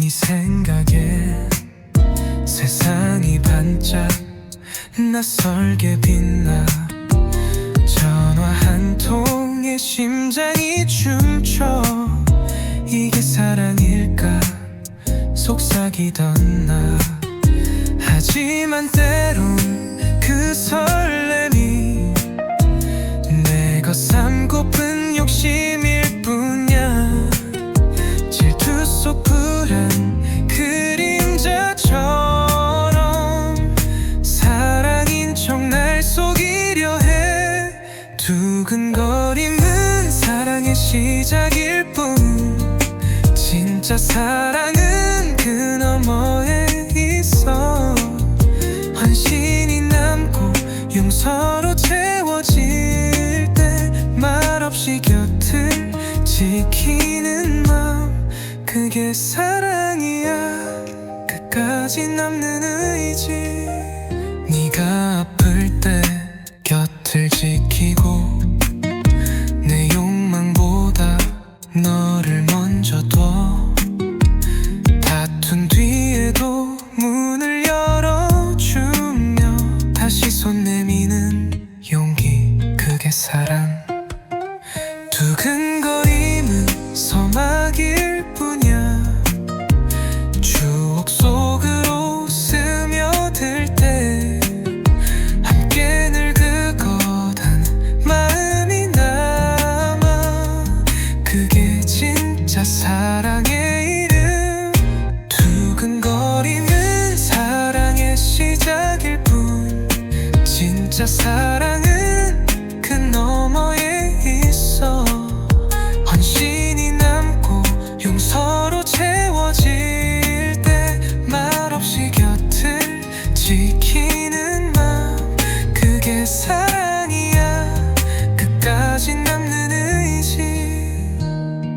네 생각에 세상이 반짝 낯설게 빛나 전화 한 통에 심장이 춤춰 이게 사랑일까? 속삭이던 나. 하지만 때론 그설 두근거림은 사랑의 시작일 뿐. 진짜 사랑은 그 너머에 있어. 환신이 남고 용서로 채워질 때 말없이 곁을 지키는 마음. 그게 사랑이야. 끝까지 남는 의지. 네가 아플 때 사랑. 두근거림은 서막일 뿐이야. 추억 속으로 스며들 때 함께 늙어가던 마음이 남아. 그게 진짜 사랑의 이름. 두근거리는 사랑의 시작일 뿐 진짜 사랑은 사랑이야. 끝까지 남는 의지.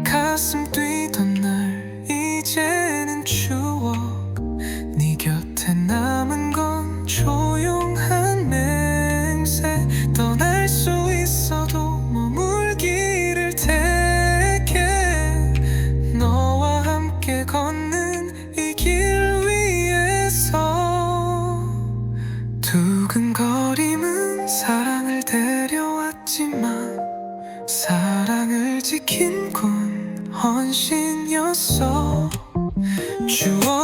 가슴 뛰던 날 이제는 추억. 네 곁에 남은 건 조용한 맹세. 떠날 수 있어도 머물기를 택해. 너와 함께 걷는 이 길 위에서 두근거림 지킨 건 헌신이었어. 되어